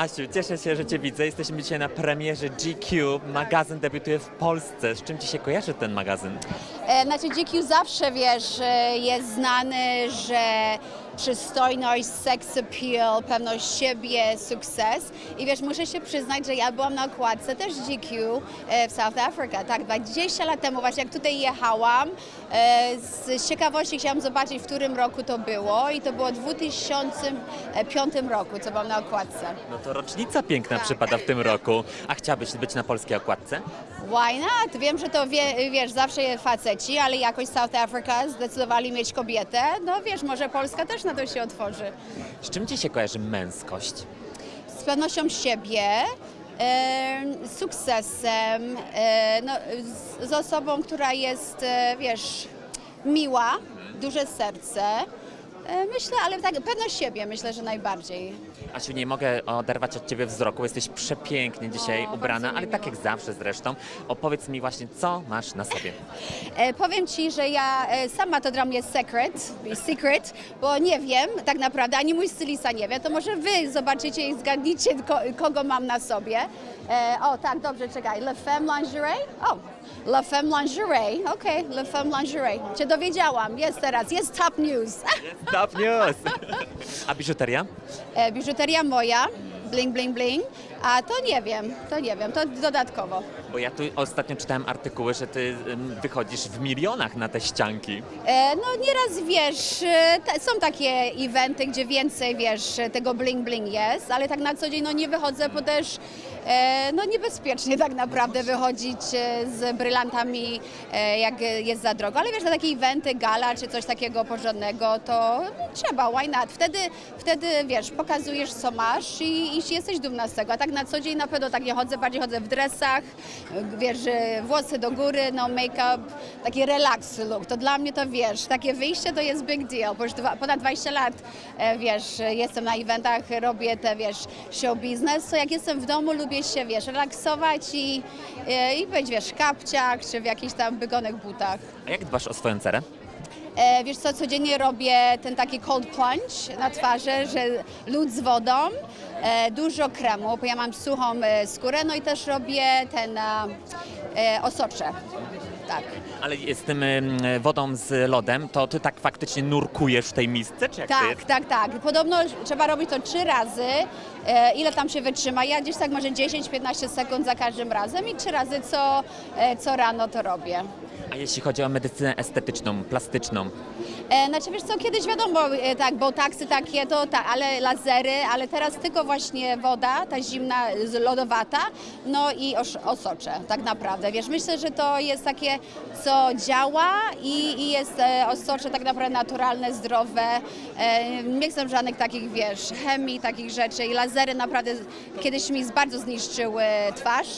Asiu, cieszę się, że Cię widzę. Jesteśmy dzisiaj na premierze GQ. Magazyn debiutuje w Polsce. Z czym Ci się kojarzy ten magazyn? E, Znaczy GQ zawsze, wiesz, e, jest znany, że przystojność, sex appeal, pewność siebie, sukces. I wiesz, muszę się przyznać, że ja byłam na okładce też GQ e, w South Africa, tak, 20 lat temu, właśnie jak tutaj jechałam. e, Z ciekawości chciałam zobaczyć, w którym roku to było i to było w 2005 roku, co byłam na okładce. No to rocznica piękna Tak. przypada w tym roku. A chciałabyś być na polskiej okładce? Why not? Wiem, że to wie, wiesz, zawsze faceci, ale jakoś South Africa zdecydowali mieć kobietę. No wiesz, może Polska też na to się otworzy. Z czym Ci się kojarzy męskość? Z pewnością siebie, e, sukcesem, no, z, z osobą, która jest, e, wiesz, miła, duże serce. E, myślę, ale tak, pewność siebie myślę, że najbardziej. Asiu, nie mogę oderwać od Ciebie wzroku. Jesteś przepięknie dzisiaj O, ubrana, bardzo mi ale tak miło. jak zawsze zresztą. Opowiedz mi właśnie, co masz na sobie. E, powiem Ci, że ja e, sama to dla mnie secret, secret, bo nie wiem tak naprawdę, ani mój stylista nie wie, to może Wy zobaczycie i zgadnijcie, ko, kogo mam na sobie. E, o, tak, dobrze, czekaj. Le Femme Lingerie? O, Le Femme Lingerie, okej, Le Femme Lingerie. Cię dowiedziałam, jest teraz, jest top news. Top news! A biżuteria? E, biżuteria moja, bling, bling, bling, a to nie wiem, to nie wiem, to dodatkowo. Bo ja tu ostatnio czytałem artykuły, że Ty wychodzisz w milionach na te ścianki. E, No nieraz wiesz, e, te, są takie eventy, gdzie więcej wiesz, tego bling bling jest, ale tak na co dzień no nie wychodzę, bo też e, no niebezpiecznie tak naprawdę wychodzić e, z brylantami e, jak jest za drogo, ale wiesz, na takie eventy, gala czy coś takiego porządnego, to no, trzeba, why not? Wtedy, wtedy wiesz, pokazujesz co masz i, i jesteś dumna z tego, a tak na co dzień na pewno tak nie chodzę, bardziej chodzę w dresach, wiesz, włosy do góry, no make-up, taki relax look, to dla mnie to wiesz, takie wyjście to jest big deal, bo już dwa, ponad 20 lat, e, wiesz, jestem na eventach, robię te, wiesz, show biznes, to jak jestem w domu, lubię się, wiesz, relaksować i, e, i być, wiesz, w kapciach, czy w jakichś tam wygonych butach. A jak dbasz o swoją cerę? E, wiesz co, codziennie robię ten taki cold plunge na twarzy, że lód z wodą, e, dużo kremu, bo ja mam suchą e, skórę, no i też robię ten e, e, osocze, tak. Ale z tym ym, wodą z lodem, to Ty tak faktycznie nurkujesz w tej misce, czy jak to Tak, jest? tak, tak. Podobno trzeba robić to trzy razy. E, ile tam się wytrzyma? Ja gdzieś tak może 10-15 sekund za każdym razem i trzy razy co, e, co rano to robię. A jeśli chodzi o medycynę estetyczną, plastyczną, E, znaczy wiesz co, kiedyś wiadomo, e, tak, botaksy takie to, tak, ale lasery, ale teraz tylko właśnie woda, ta zimna, lodowata, no i osocze, tak naprawdę. Wiesz, myślę, że to jest takie, co działa i, i jest e, osocze tak naprawdę naturalne, zdrowe. E, nie chcę żadnych takich, wiesz, chemii, takich rzeczy i lasery naprawdę kiedyś mi bardzo zniszczyły twarz.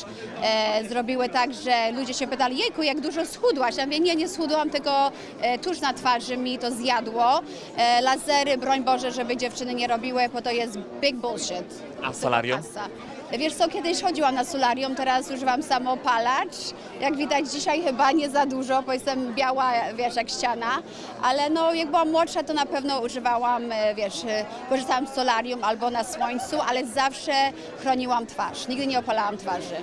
E, zrobiły tak, że ludzie się pytali, jejku, jak dużo schudłaś? Ja mówię, nie, nie schudłam, tylko e, tuż na twarzy mi to zjadło. E, lasery, broń Boże, żeby dziewczyny nie robiły, bo to jest big bullshit. A solarium? Wiesz co, kiedyś chodziłam na solarium, teraz używam samopalacz. Jak widać dzisiaj chyba nie za dużo, bo jestem biała, wiesz, jak ściana. Ale no, jak byłam młodsza, to na pewno używałam, e, wiesz, korzystałam z solarium albo na słońcu, ale zawsze chroniłam twarz. Nigdy nie opalałam twarzy.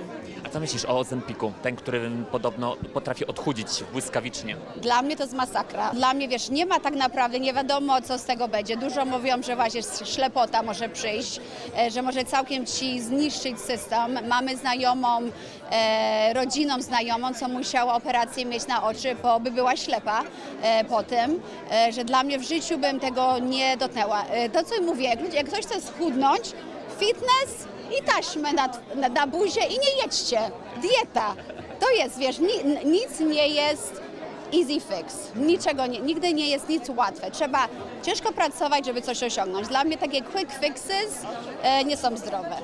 Co myślisz o Ozempiku? Ten, który podobno potrafi odchudzić błyskawicznie. Dla mnie to jest masakra. Dla mnie, wiesz, nie ma tak naprawdę, nie wiadomo co z tego będzie. Dużo mówią, że właśnie ślepota może przyjść, e, że może całkiem ci zniszczyć system. Mamy znajomą, e, rodziną znajomą, co musiała operację mieć na oczy, bo by była ślepa e, po tym, e, że dla mnie w życiu bym tego nie dotknęła. E, to, co mówię, jak, ludzie, jak ktoś chce schudnąć, fitness i taśmę na, na, buzię i nie jedźcie. Dieta. To jest, wiesz, ni, nic nie jest easy fix. Niczego nie, nigdy nie jest nic łatwe. Trzeba ciężko pracować, żeby coś osiągnąć. Dla mnie takie quick fixes e, nie są zdrowe.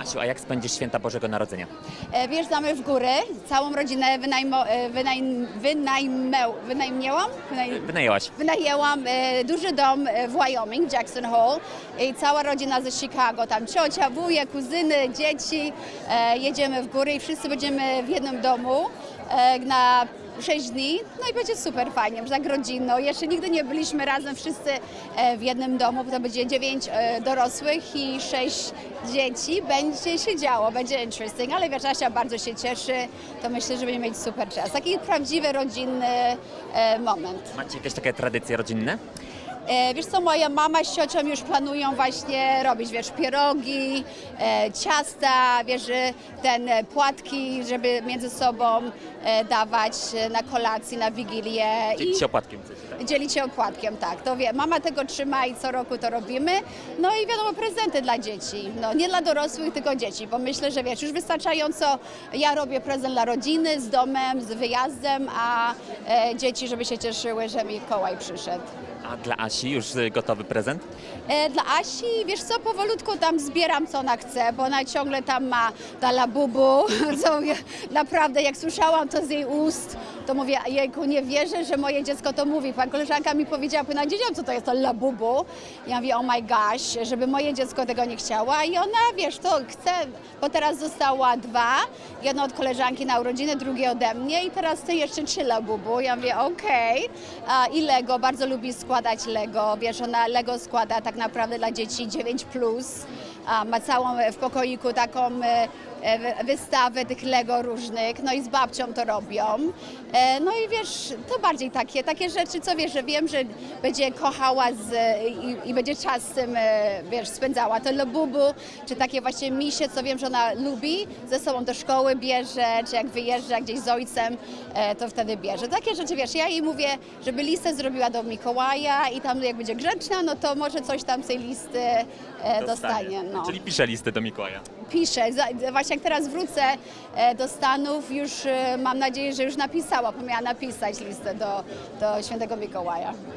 Asiu, a jak spędzisz święta Bożego Narodzenia? E, wjeżdżamy w góry, całą rodzinę wynajmo, e, wynajm, wynajmeł, wynajmniałam? Wynaj, Wynajęłaś. Wynajęłam e, duży dom e, w Wyoming, Jackson Hole i cała rodzina ze Chicago, tam ciocia, wujek, kuzyny, dzieci. E, jedziemy w góry i wszyscy będziemy w jednym domu e, na 6 dni, no i będzie super fajnie, tak rodzinno. Jeszcze nigdy nie byliśmy razem wszyscy e, w jednym domu, to będzie 9 e, dorosłych i 6 dzieci. Będzie się działo, będzie interesting, ale wiesz, Asia bardzo się cieszy, to myślę, że będziemy mieć super czas. Taki prawdziwy, rodzinny e, moment. Macie jakieś takie tradycje rodzinne? E, wiesz co, moja mama z ciocią już planują właśnie robić, wiesz, pierogi, e, ciasta, wiesz, ten e, płatki, żeby między sobą dawać na kolacji, na Wigilię. Dzielić się opłatkiem tak? Dzielić się opłatkiem, tak. To wie, mama tego trzyma i co roku to robimy. No i wiadomo, prezenty dla dzieci. No, nie dla dorosłych, tylko dzieci, bo myślę, że wiesz, już wystarczająco ja robię prezent dla rodziny, z domem, z wyjazdem, a dzieci, żeby się cieszyły, że Mikołaj przyszedł. A dla Asi już y, gotowy prezent? E, Dla Asi, wiesz co, powolutku tam zbieram, co ona chce, bo ona ciągle tam ma ta labubu, co ja, naprawdę, jak słyszałam to z jej ust, to mówię, jejku, nie wierzę, że moje dziecko to mówi. Pan koleżanka mi powiedziała, nie wiedziałam, co to jest to labubu. Ja mówię, oh my gosh, żeby moje dziecko tego nie chciała i ona, wiesz, to chce, bo teraz została dwa, jedno od koleżanki na urodziny, drugie ode mnie i teraz ty jeszcze trzy labubu. Ja mówię, okej. A I Lego, bardzo lubi składać Lego, wiesz, ona Lego składa tak naprawdę dla dzieci 9+, plus. A, ma całą w pokoiku taką e, wystawę tych Lego różnych, no i z babcią to robią. E, No i wiesz, to bardziej takie, takie rzeczy, co wiesz, że wiem, że będzie kochała z, i, i będzie czas z tym, e, wiesz, spędzała. To Lobubu, czy takie właśnie misie, co wiem, że ona lubi, ze sobą do szkoły bierze, czy jak wyjeżdża gdzieś z ojcem, e, to wtedy bierze. Takie rzeczy, wiesz, ja jej mówię, żeby listę zrobiła do Mikołaja i tam jak będzie grzeczna, no to może coś tam z tej listy e, dostanie. No Czyli pisze listy do Mikołaja. Piszę. Właśnie jak teraz wrócę e, do Stanów, już e, mam nadzieję, że już napisała, bo miała napisać listę do, do świętego Mikołaja.